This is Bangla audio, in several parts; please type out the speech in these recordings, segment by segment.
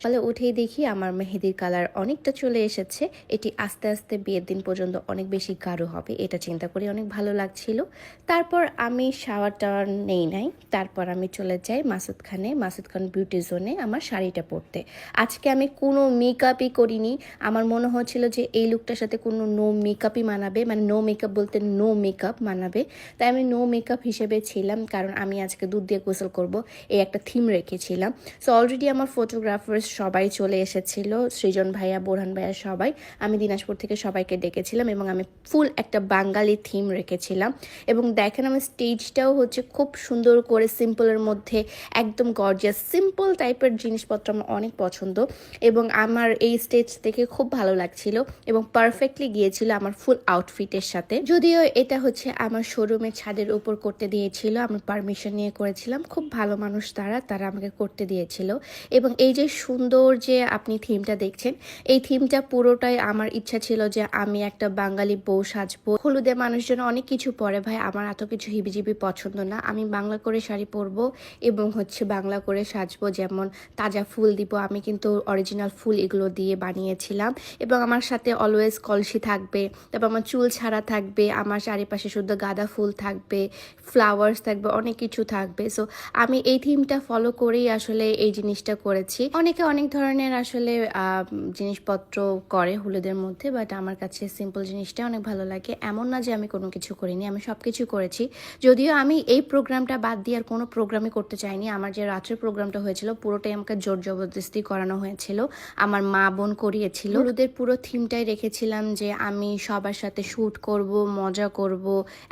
সকালে উঠেই দেখি আমার মেহেদির কালার অনেকটা চলে এসেছে। এটি আস্তে আস্তে বিয়ের দিন পর্যন্ত অনেক বেশি গাঢ় হবে, এটা চিন্তা করে অনেক ভালো লাগছিল। তারপর আমি শাওয়ার টাওয়ার নেই নাই, তারপর আমি চলে যাই মাসুদ খানে, মাসুদ খান বিউটি জোনে আমার শাড়িটা পরতে। আজকে আমি কোনো মেকআপই করিনি, আমার মনে হচ্ছিল যে এই লুকটার সাথে কোনো নো মেকআপই মানাবে মানে নো মেকআপ বলতে নো মেকআপ মানাবে। তাই আমি নো মেকআপ হিসেবে ছিলাম, কারণ আমি আজকে দুধ দিয়ে গোসল করব, এই একটা থিম রেখেছিলাম। সো অলরেডি আমার ফটোগ্রাফার্স সবাই চলে এসেছিল, সৃজন ভাইয়া, বোরহান ভাইয়া সবাই। আমি দিনাজপুর থেকে সবাইকে ডেকেছিলাম এবং আমি ফুল একটা বাঙালি থিম রেখেছিলাম। এবং দেখেন আমার স্টেজটাও হচ্ছে খুব সুন্দর করে সিম্পলের মধ্যে একদম গর্জিয়াস সিম্পল টাইপের জিনিসপত্র আমার অনেক পছন্দ। এবং আমার এই স্টেজ থেকে খুব ভালো লাগছিল এবং পারফেক্টলি গিয়েছিল আমার ফুল আউটফিটের সাথে। যদিও এটা হচ্ছে আমার শোরুমের ছাদের উপর করতে দিয়েছিল, আমি পারমিশন নিয়ে করেছিলাম। খুব ভালো মানুষ তারা তারা আমাকে করতে দিয়েছিল। এবং এই যে সুন্দর যে আপনি থিমটা দেখছেন, এই থিমটা পুরোটাই আমার ইচ্ছা ছিল যে আমি একটা বাঙালি বউ সাজবো। হলুদে মানুষজন অনেক কিছু পরে, ভাই, আমার এত কিছু হিবিজিবি পছন্দ না। আমি বাংলা করে শাড়ি পরবো এবং হচ্ছে বাংলা করে সাজবো। যেমন তাজা ফুল দিব। আমি কিন্তু অরিজিনাল ফুল এগুলো দিয়ে বানিয়েছিলাম এবং আমার সাথে অলওয়েজ কলসি থাকবে, তারপর আমার চুল ছাড়া থাকবে, আমার চারিপাশে শুদ্ধ গাঁদা ফুল থাকবে ফ্লাওয়ার্স থাকবে, অনেক কিছু থাকবে। সো আমি এই থিমটা ফলো করেই আসলে এই জিনিসটা করেছি। অনেকে অনেক ধরনের আসলে জিনিসপত্র করে হলুদের মধ্যে বাট আমার কাছে সিম্পল জিনিসটা অনেক ভালো লাগে। এমন না যে আমি কোনো কিছু করিনি আমি সব কিছু করেছি। যদিও আমি এই প্রোগ্রামটা বাদ দিয়ে আর কোনো প্রোগ্রামই করতে চাইনি। আমার যে রাত্রের প্রোগ্রামটা হয়েছিল পুরোটাই আমাকে জোর জবরদস্তি করানো হয়েছিল। আমার মা বোন করিয়েছিল। হলুদের পুরো থিমটাই রেখেছিলাম যে আমি সবার সাথে শ্যুট করব মজা করব।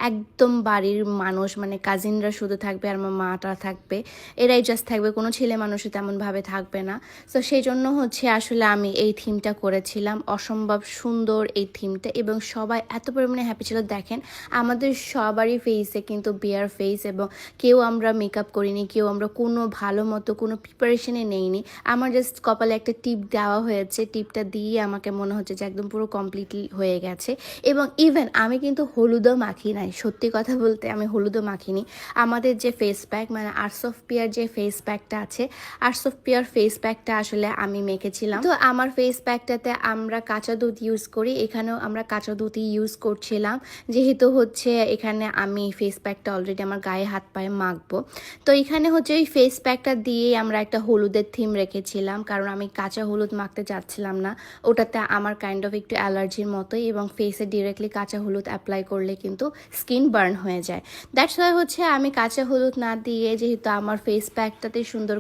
একদম বাড়ির মানুষ মানে কাজিনরা শুধু থাকবে আর আমার মাটা থাকবে। এরাই জাস্ট থাকবে। কোনো ছেলে মানুষও তেমনভাবে থাকবে না। তো সেই জন্য হচ্ছে আসলে আমি এই থিমটা করেছিলাম। অসম্ভব সুন্দর এই থিমটা এবং সবাই এত পরিমাণে হ্যাপি ছিল। দেখেন, আমাদের সবারই ফেসে কিন্তু বিয়ার ফেস এবং কেউ আমরা মেকআপ করিনি, কেউ আমরা কোনো ভালো মতো কোনো প্রিপারেশনে নেইনি। আমার জাস্ট কপালে একটা টিপ দেওয়া হয়েছে। টিপটা দিয়ে আমাকে মনে হচ্ছে যে একদম পুরো কমপ্লিটলি হয়ে গেছে। এবং ইভেন আমি কিন্তু হলুদও মাখি নাই। সত্যি কথা বলতে আমি হলুদও মাখিনি। আমাদের যে ফেস প্যাক মানে আর্টস অফ পিয়ার যে ফেস প্যাকটা আছে আর্টস অফ পিয়ার ফেস প্যাকটা আসলে আমি মেখেছিলাম তো আমার ফেস প্যাকটাতে আমরা কাঁচা দুধ ইউজ করি। এখানেও আমরা কাঁচা দুধই ইউজ করছিলাম। যেহেতু হচ্ছে এখানে আমি ফেস প্যাকটা অলরেডি আমার গায়ে হাত পায়ে মাখবো। তো এখানে হচ্ছে ওই ফেস প্যাকটা দিয়েই আমরা একটা হলুদের থিম রেখেছিলাম। কারণ আমি কাঁচা হলুদ মাখতে চাচ্ছিলাম না। ওটাতে আমার কাইন্ড অফ একটু অ্যালার্জির মতোই এবং ফেসে ডিরেক্টলি কাঁচা হলুদ অ্যাপ্লাই করলে কিন্তু স্কিন বার্ন হয়ে যায়। দ্যাটস ওয়াই হচ্ছে আমি কাঁচা হলুদ না দিয়ে যেহেতু আমার ফেস প্যাকটাতে সুন্দর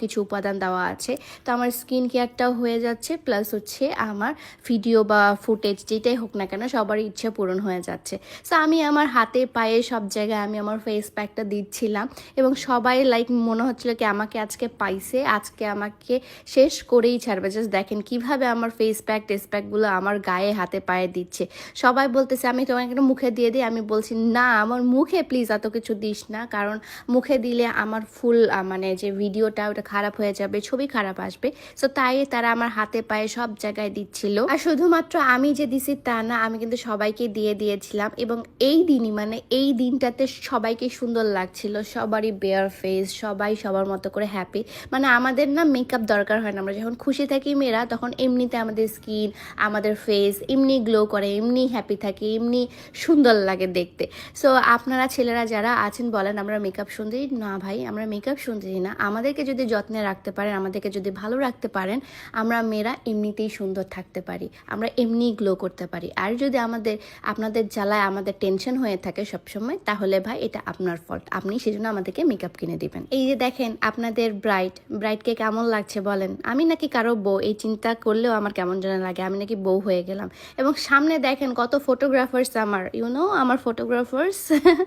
কিছু উপাদান দেওয়া আছে তো আমার স্কিন কেয়ারটাও হয়ে যাচ্ছে প্লাস হচ্ছে আমার ভিডিও বা ফুটেজ যেটাই হোক না কেন সবারই ইচ্ছা পূরণ হয়ে যাচ্ছে। সো আমি আমার হাতে, পায়ে সব জায়গায় আমি আমার ফেস প্যাকটা দিচ্ছিলাম এবং সবাই লাইক মনে হচ্ছিল কি আমাকে আজকে পাইছে, আজকে আমাকে শেষ করেই ছাড়বে। জাস্ট দেখেন কীভাবে আমার ফেস প্যাক টেস প্যাকগুলো আমার গায়ে, হাতে, পায়ে দিচ্ছে। সবাই বলতেছে, আমি তোমাকে একটা মুখে দিয়ে দিই। আমি বলছি, না, আমার মুখে প্লিজ এত কিছু দিস না, কারণ মুখে দিলে আমার ফুল মানে যে ভিডিওটা ওটা খারাপ হয়ে যাবে, ছবি খারাপ আসবে। সো তাই তারা আমার হাতে পায়ে সব জায়গায় দিচ্ছিল। আর শুধুমাত্র আমি যে দিছি তা না, আমি কিন্তু সবাইকে দিয়ে দিয়েছিলাম। এবং এই দিনই মানে এই দিনটাতে সবাইকে সুন্দর লাগছিল। সবারই বেয়ার ফেস সবাই সবার মতো করে হ্যাপি মানে আমাদের না মেকআপ দরকার হয় না। আমরা যখন খুশি থাকি মেয়েরা, তখন এমনিতে আমাদের স্কিন আমাদের ফেস এমনি গ্লো করে, এমনি হ্যাপি থাকে, এমনি সুন্দর লাগে দেখতে। সো আপনারা ছেলেরা যারা আছেন, বলেন আমরা মেকআপ সুন্দরী? না ভাই, আমরা মেকআপ সুন্দরী না। আমাদেরকে যদি যত্নে রাখতে পারেন, আমাদেরকে যদি ভালো রাখতে পারেন, আমরা মেয়েরা এমনিতেই সুন্দর থাকতে পারি, আমরা এমনি গ্লো করতে পারি। আর যদি আমাদের, আপনাদের জ্বালায় আমাদের টেনশন হয়ে থাকে সবসময়, তাহলে ভাই এটা আপনার ফল্ট আপনি সেজন্য আমাদেরকে মেকআপ কিনে দিবেন। এই যে দেখেন, আপনাদের ব্রাইট ব্রাইটকে কেমন লাগছে বলেন? আমি নাকি কারও বউ, এই চিন্তা করলেও আমার কেমন যেন লাগে, আমি নাকি বউ হয়ে গেলাম। এবং সামনে দেখেন কত ফটোগ্রাফার্স আমার ইউনো আমার ফটোগ্রাফার্স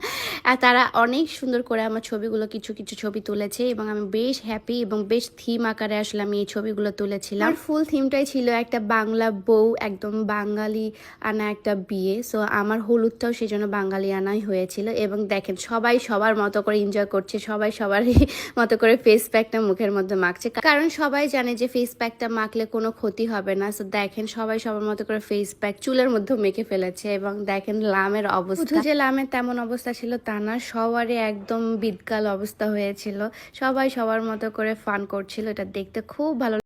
তারা অনেক সুন্দর করে আমার ছবিগুলো কিছু কিছু ছবি তুলেছে এবং আমি বেশ হ্যাপি এবং বেশ থিম আকারে আমি এই ছবিগুলো তুলেছিলাম। ফুল থিমটাই ছিল একটা বাংলা বউ একদম বাঙালি আনা একটা বিয়ে। সো আমার হলুদটাও সেই জন্য বাঙালি আনাই হয়েছিল এবং দেখেন সবাই সবার মতো করে এনজয় করছে সবাই সবারই মতো করে ফেস প্যাকটা মুখের মধ্যে মাখছে। কারণ সবাই জানে যে ফেস প্যাকটা মাখলে কোনো ক্ষতি হবে না। সো দেখেন সবাই সবার মতো করে ফেস প্যাক চুলের মধ্যে মেখে ফেলেছে এবং দেখেন লামের অবস্থা। যে লামের তেমন অবস্থা ছিল তা না সবারই একদম বিদকাল অবস্থা হয়েছিল। সবাই সবার মতো করে ফান করছিল এটা দেখতে খুব ভালো